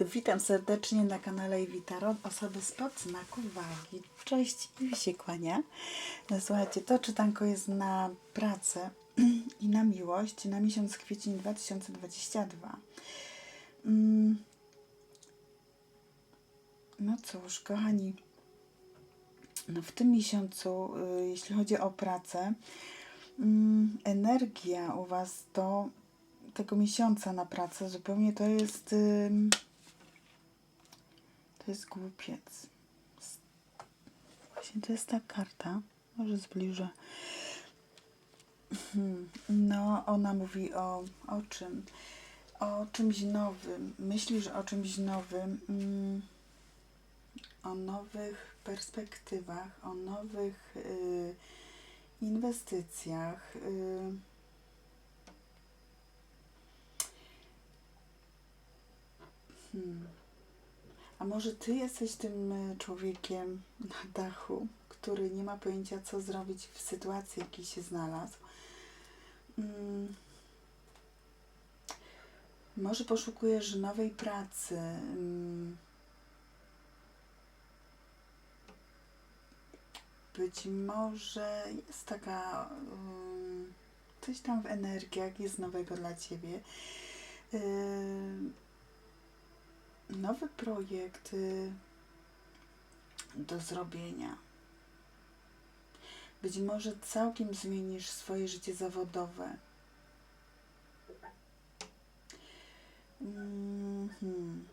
Witam serdecznie na kanale Iwitaro, osoby spod znaku wagi. Cześć i się kłania. Słuchajcie, to czytanko jest na pracę i na miłość na miesiąc kwiecień 2022. Mm. No cóż, kochani, no w tym miesiącu, y, jeśli chodzi o pracę, mm, energia u Was do tego miesiąca na pracę zupełnie to jest jest głupiec. Właśnie to jest ta karta. Może zbliżę. Hmm, No, ona mówi o, o czym? O czymś nowym. Myślisz o czymś nowym. Mm, o nowych perspektywach, o nowych y, inwestycjach. Y, Hmm. A może ty jesteś tym y, człowiekiem na dachu, który nie ma pojęcia, co zrobić w sytuacji, jakiej się znalazł? Mm. Może poszukujesz nowej pracy. mm. Być może jest taka. mm, Coś tam w energiach jest nowego dla ciebie. Yy, nowy projekt y, do zrobienia. Być może całkiem zmienisz swoje życie zawodowe. Mhm.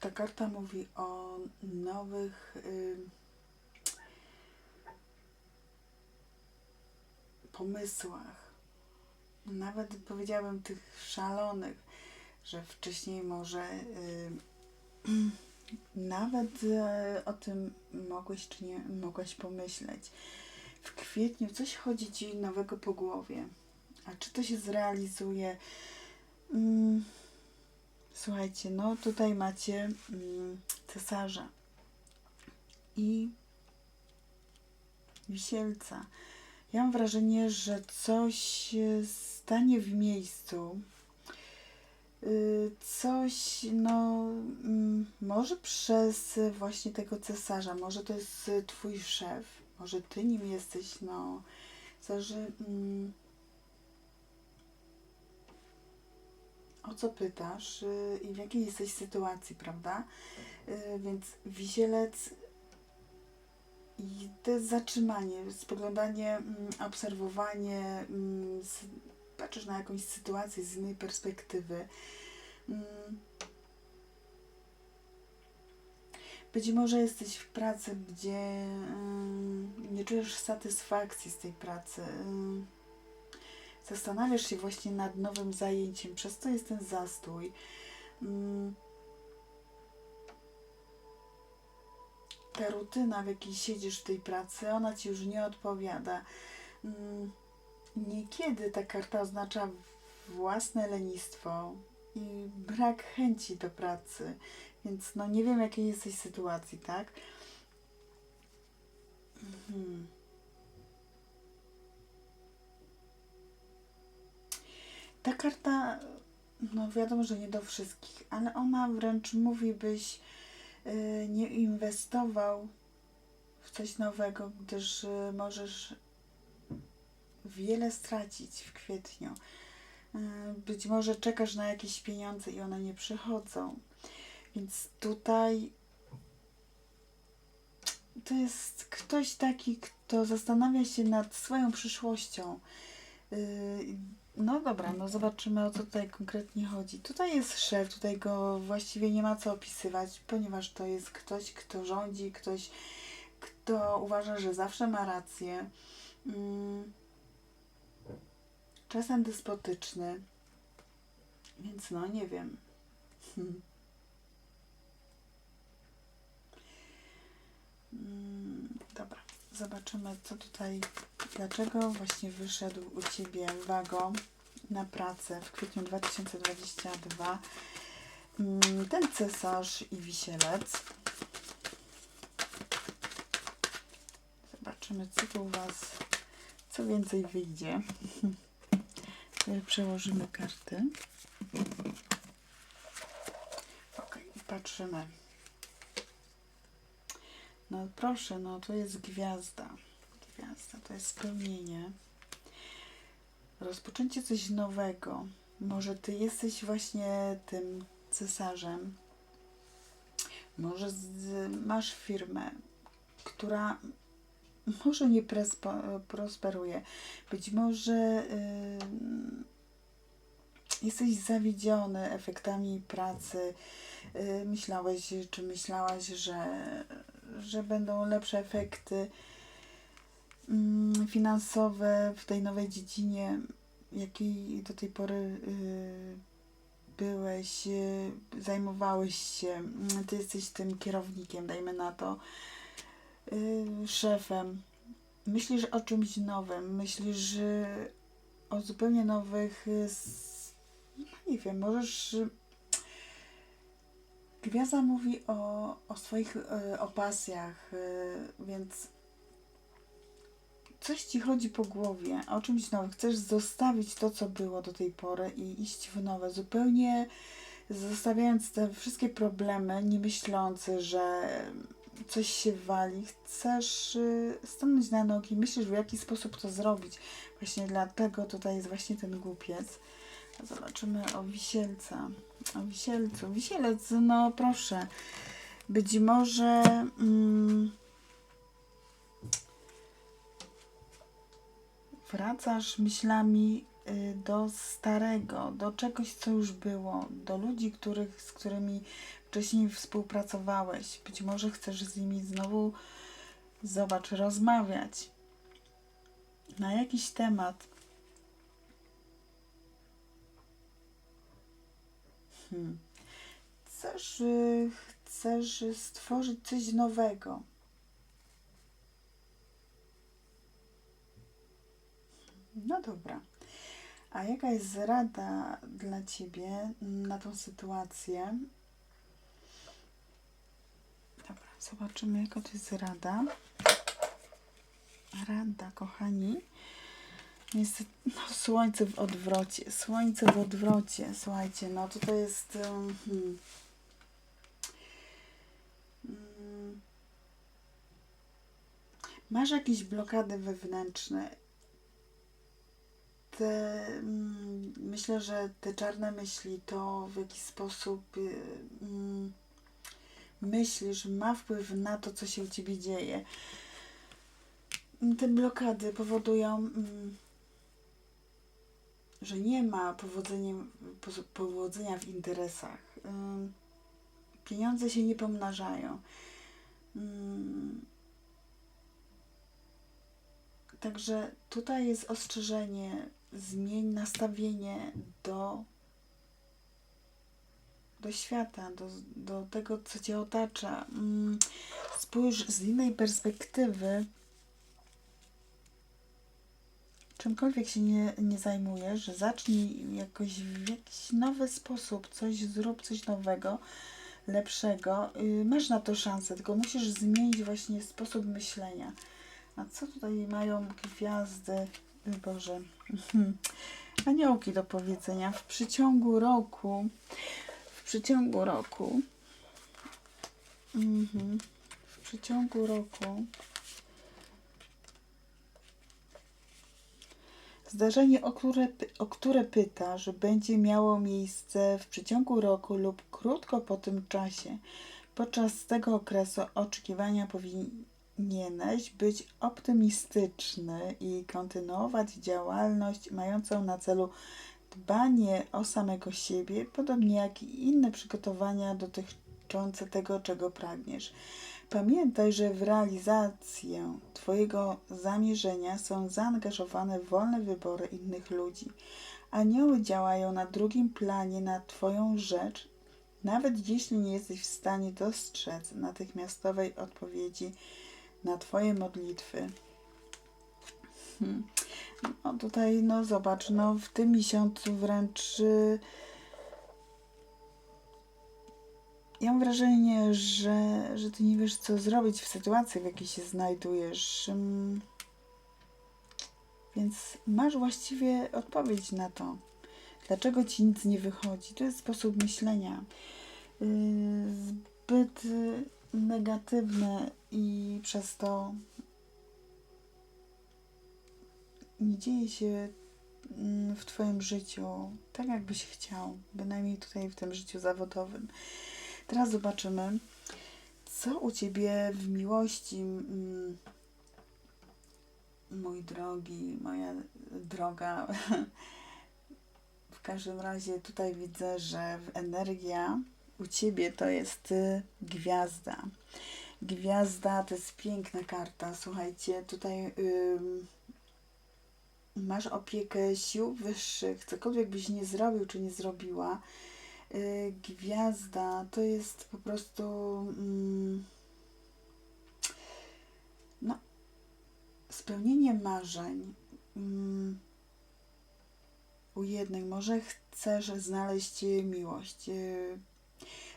Ta karta mówi o nowych y, pomysłach. Nawet powiedziałabym tych szalonych że wcześniej może y, nawet y, o tym mogłeś czy nie mogłaś pomyśleć. W kwietniu coś chodzi ci nowego po głowie. A czy to się zrealizuje? Mm, słuchajcie, no tutaj macie mm, cesarza i wisielca. Ja mam wrażenie, że coś stanie w miejscu, coś, no, mm, może przez właśnie tego cesarza, może to jest twój szef, może ty nim jesteś, no, zależy, mm, o co pytasz y, i w jakiej jesteś sytuacji, prawda? Y, Więc wisielec i to jest zatrzymanie, spoglądanie, mm, obserwowanie, mm, patrzysz na jakąś sytuację z innej perspektywy. Mm. Być może jesteś w pracy, gdzie mm, nie czujesz satysfakcji z tej pracy. Mm. Zastanawiasz się właśnie nad nowym zajęciem, przez co jest ten zastój. Ta rutyna, w jakiej siedzisz w tej pracy, ona ci już nie odpowiada. Niekiedy ta karta oznacza własne lenistwo i brak chęci do pracy, więc no nie wiem, jakiej jesteś sytuacji, tak? Mhm. Ta karta, no wiadomo, że nie do wszystkich, ale ona wręcz mówi, byś y, nie inwestował w coś nowego, gdyż y, możesz wiele stracić w kwietniu. Y, Być może czekasz na jakieś pieniądze i one nie przychodzą. Więc tutaj to jest ktoś taki, kto zastanawia się nad swoją przyszłością. Y, No dobra, no zobaczymy o co tutaj konkretnie chodzi. Tutaj jest szef, tutaj go właściwie nie ma co opisywać, ponieważ to jest ktoś, kto rządzi, ktoś, kto uważa, że zawsze ma rację. Mm, czasem despotyczny, więc no nie wiem. Mm, Dobra, zobaczymy co tutaj, dlaczego właśnie wyszedł u Ciebie Wago na pracę w kwietniu 2022 Mm, ten cesarz i wisielec. Zobaczymy co tu u Was, co więcej wyjdzie. Przełożymy karty. patrzymy. No proszę, no to jest gwiazda. Gwiazda to jest spełnienie. Rozpoczęcie coś nowego. Może ty jesteś właśnie tym cesarzem. Może z, masz firmę, która może nie prosperuje. Być może y, jesteś zawiedziony efektami pracy. Y, myślałeś, czy myślałaś, że, że będą lepsze efekty mm, finansowe w tej nowej dziedzinie, jakiej do tej pory y, byłeś, zajmowałeś się, ty jesteś tym kierownikiem, dajmy na to, szefem. Myślisz o czymś nowym, myślisz y, o zupełnie nowych, y, no nie wiem, możesz. y, Gwiazda mówi o, o swoich y, o pasjach, y, więc coś ci chodzi po głowie, o czymś nowym. Chcesz zostawić to, co było do tej pory i iść w nowe, zupełnie zostawiając te wszystkie problemy, nie myśląc, że coś się wali. Chcesz y, stanąć na nogi, myślisz, w jaki sposób to zrobić. Właśnie dlatego tutaj jest właśnie ten głupiec. Zobaczymy o wisielca. O wisielcu. Wisielec, no proszę. Być może... Mm, wracasz myślami y, do starego, do czegoś, co już było, do ludzi, których, z którymi wcześniej współpracowałeś. Być może chcesz z nimi znowu, zobacz, rozmawiać na jakiś temat. Hmm. Chcesz, y, chcesz stworzyć coś nowego. No dobra. A jaka jest rada dla Ciebie na tą sytuację? Dobra, zobaczymy, jaka to jest rada. Rada, kochani. Jest no, słońce w odwrocie. Słońce w odwrocie. Słuchajcie, no tutaj jest. Hmm, Mm. masz jakieś blokady wewnętrzne. Te, mm, myślę, że te czarne myśli, to w jaki sposób y, mm, myślisz, ma wpływ na to, co się u ciebie dzieje. Te blokady powodują, mm, że nie ma powodzenia, po- powodzenia w interesach. Pieniądze się nie pomnażają. Także tutaj jest ostrzeżenie, zmień nastawienie do, do świata, do, do tego, co cię otacza. Mm, Spójrz z innej perspektywy. Czymkolwiek się nie, nie zajmujesz, zacznij jakoś w jakiś nowy sposób, coś zrób, coś nowego, lepszego. Yy, Masz na to szansę, tylko musisz zmienić właśnie sposób myślenia. A co tutaj mają gwiazdy? Boże. Aniołki do powiedzenia. W przeciągu roku. W przeciągu roku. Mhm. W przeciągu roku. Zdarzenie, o które, o które pyta, że będzie miało miejsce w przeciągu roku lub krótko po tym czasie. Podczas tego okresu oczekiwania powinieneś być optymistyczny i kontynuować działalność mającą na celu dbanie o samego siebie, podobnie jak i inne przygotowania dotyczące tego, czego pragniesz. Pamiętaj, że w realizację Twojego zamierzenia są zaangażowane wolne wybory innych ludzi. Anioły działają na drugim planie na Twoją rzecz, nawet jeśli nie jesteś w stanie dostrzec natychmiastowej odpowiedzi na Twoje modlitwy. Hmm. No tutaj, no zobacz, no w tym miesiącu wręcz y, ja mam wrażenie, że, że ty nie wiesz, co zrobić w sytuacji, w jakiej się znajdujesz. Więc masz właściwie odpowiedź na to. Dlaczego ci nic nie wychodzi? To jest sposób myślenia. y, zbyt y, negatywne i przez to nie dzieje się mm, w Twoim życiu tak, jakbyś chciał, bynajmniej tutaj w tym życiu zawodowym. Teraz zobaczymy, co u Ciebie w miłości, mm, mój drogi, moja droga. W każdym razie tutaj widzę, że energia u Ciebie to jest y, gwiazda. Gwiazda to jest piękna karta. Słuchajcie, tutaj ym, masz opiekę sił wyższych, cokolwiek byś nie zrobił czy nie zrobiła. Y, gwiazda to jest po prostu. Mm, no, spełnienie marzeń. Mm, u jednej może chcesz znaleźć miłość. y,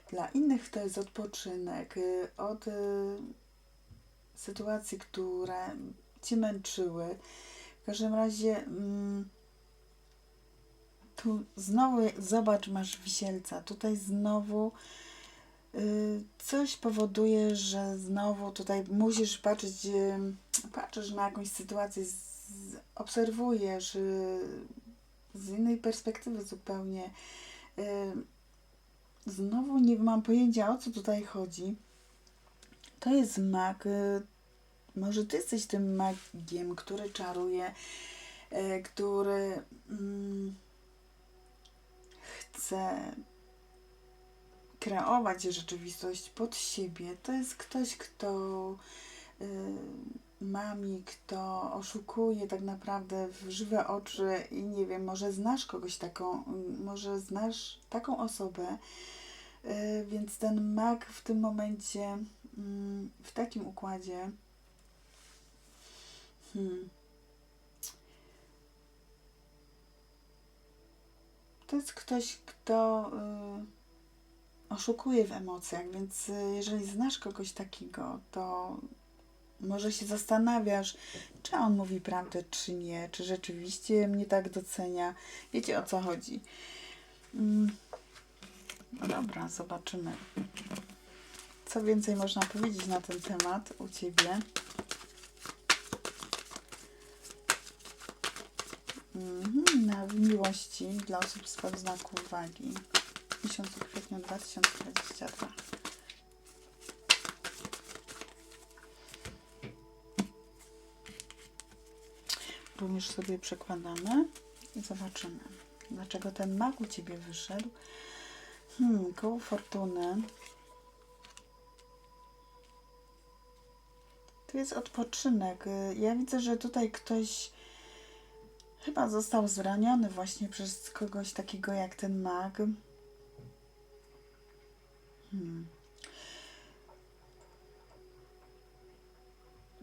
Dla innych to jest odpoczynek y, od y, sytuacji, które cię męczyły. W każdym razie mm, tu znowu zobacz, masz wisielca. Tutaj znowu y, coś powoduje, że znowu tutaj musisz patrzeć, y, patrzysz na jakąś sytuację, z, obserwujesz y, z innej perspektywy zupełnie. Y, Znowu nie mam pojęcia o co tutaj chodzi. To jest mag. Może ty jesteś tym magiem, który czaruje, y, który mm, chce kreować rzeczywistość pod siebie. To jest ktoś, kto y, mami, kto oszukuje tak naprawdę w żywe oczy i nie wiem, może znasz kogoś taką, może znasz taką osobę, y, więc ten mag w tym momencie, mm, w takim układzie, hmm, to jest ktoś, kto y, oszukuje w emocjach, więc y, jeżeli znasz kogoś takiego, to może się zastanawiasz, czy on mówi prawdę, czy nie, czy rzeczywiście mnie tak docenia. Wiecie o co chodzi. Mm, No dobra, zobaczymy. Co więcej można powiedzieć na ten temat u Ciebie? Mhm, na miłości dla osób z podznaku uwagi. W miesiącu kwietniu 2022. Również sobie przekładamy i zobaczymy, dlaczego ten mag u Ciebie wyszedł. Hmm, koło fortuny. Tu jest odpoczynek. Ja widzę, że tutaj ktoś chyba został zraniony właśnie przez kogoś takiego jak ten mag. Hmm.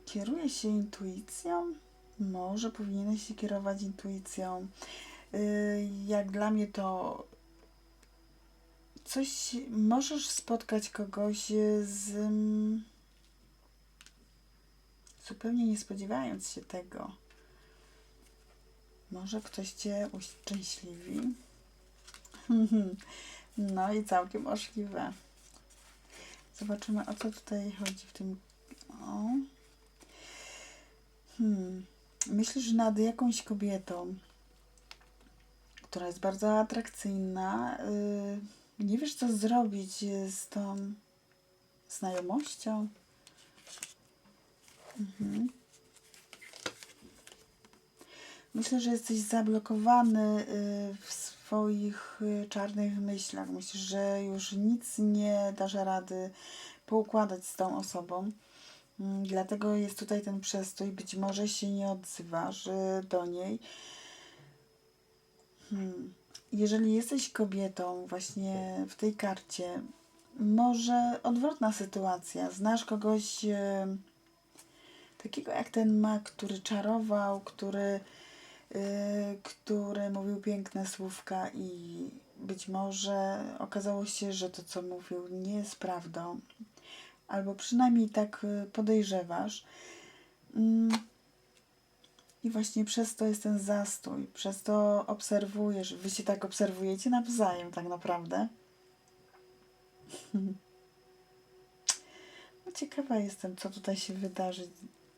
Kieruje się intuicją? Może powinieneś się kierować intuicją. Y, Jak dla mnie to coś możesz spotkać kogoś z mm, zupełnie nie spodziewając się tego. Może ktoś cię uszczęśliwi. No i całkiem możliwe. Zobaczymy o co tutaj chodzi w tym. O. Hmm. Myślę, że nad jakąś kobietą, która jest bardzo atrakcyjna, yy, nie wiesz, co zrobić z tą znajomością. Mhm. Myślę, że jesteś zablokowany y, w swoich y, czarnych myślach. Myślisz, że już nic nie dasz rady poukładać z tą osobą. Mm, Dlatego jest tutaj ten przestój. Być może się nie odzywasz y, do niej. Hmm. Jeżeli jesteś kobietą właśnie w tej karcie, może odwrotna sytuacja. Znasz kogoś takiego jak ten mag, który czarował, który, który mówił piękne słówka i być może okazało się, że to, co mówił, nie jest prawdą. Albo przynajmniej tak y, podejrzewasz. Mm. I właśnie przez to jest ten zastój, przez to obserwujesz. Wy się tak obserwujecie nawzajem, tak naprawdę. No ciekawa jestem, co tutaj się wydarzy.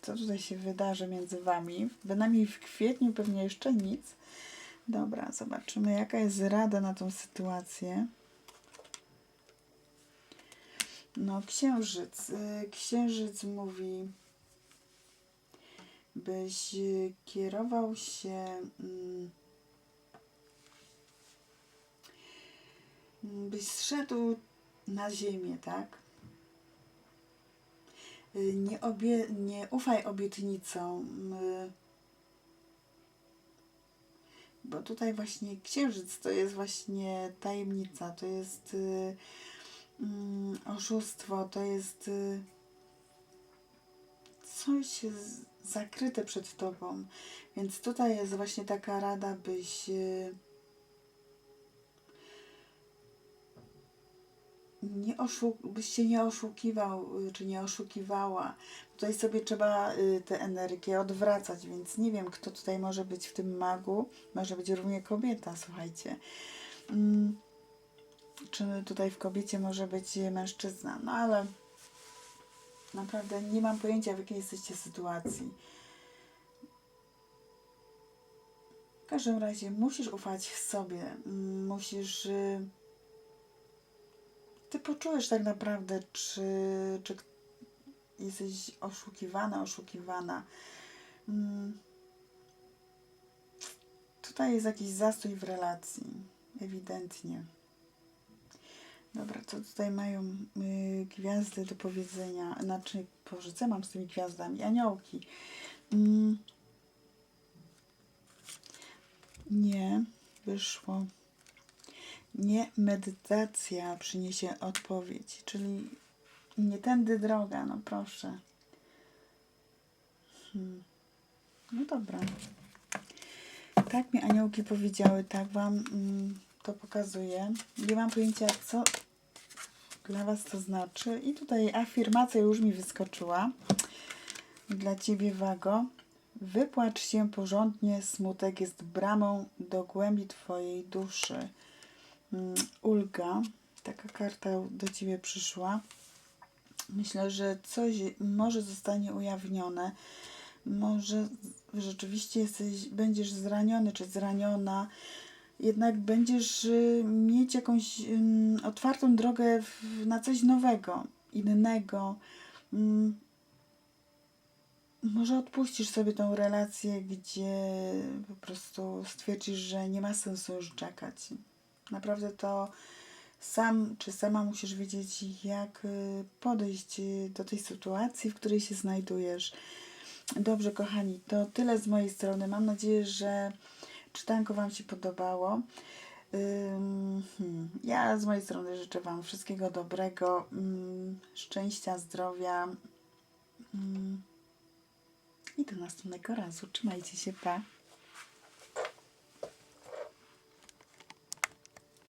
Co tutaj się wydarzy między wami. Bynajmniej w kwietniu pewnie jeszcze nic. Dobra, zobaczymy, jaka jest rada na tą sytuację. No, księżyc. Y, Księżyc mówi, byś kierował się. mm, byś zszedł na ziemię, tak? Nie, obie, nie ufaj obietnicom, y, bo tutaj właśnie księżyc to jest właśnie tajemnica, to jest y, mm, oszustwo, to jest y, coś zakryte przed tobą. Więc tutaj jest właśnie taka rada, byś nie byś się nie oszukiwał, y, czy nie oszukiwała. Tutaj sobie trzeba y, tę energię odwracać, więc nie wiem, kto tutaj może być w tym magu. Może być równie kobieta, słuchajcie. Mm, czy tutaj w kobiecie może być mężczyzna? No ale naprawdę nie mam pojęcia, w jakiej jesteście sytuacji. W każdym razie musisz ufać sobie. Mm, Musisz. Ty poczujesz tak naprawdę, czy, czy jesteś oszukiwana, oszukiwana. Mm. Tutaj jest jakiś zastój w relacji, ewidentnie. Dobra, co tutaj mają y, gwiazdy do powiedzenia? Znaczy, Boże, mam z tymi gwiazdami? Aniołki. Mm. Nie, wyszło. Nie medytacja przyniesie odpowiedź, czyli nie tędy droga, no proszę. Hmm. No dobra. Tak mi aniołki powiedziały, tak wam mm, to pokazuję. Nie mam pojęcia, co dla was to znaczy. I tutaj afirmacja już mi wyskoczyła. Dla ciebie, Wago. Wypłacz się porządnie, smutek jest bramą do głębi twojej duszy. Mm, Ulga, taka karta do ciebie przyszła. Myślę, że coś może zostanie ujawnione. Może rzeczywiście jesteś, będziesz zraniony czy zraniona, jednak będziesz y, mieć jakąś otwartą drogę na coś nowego, innego. Ym, może odpuścisz sobie tą relację, gdzie po prostu stwierdzisz, że nie ma sensu już czekać. Naprawdę to sam czy sama musisz wiedzieć, jak y, podejść y, do tej sytuacji, w której się znajdujesz. Dobrze, kochani, to tyle z mojej strony. Mam nadzieję, że czytanko Wam się podobało. Hmm, Ja z mojej strony życzę Wam wszystkiego dobrego, szczęścia, zdrowia. I do następnego razu. Trzymajcie się, pa.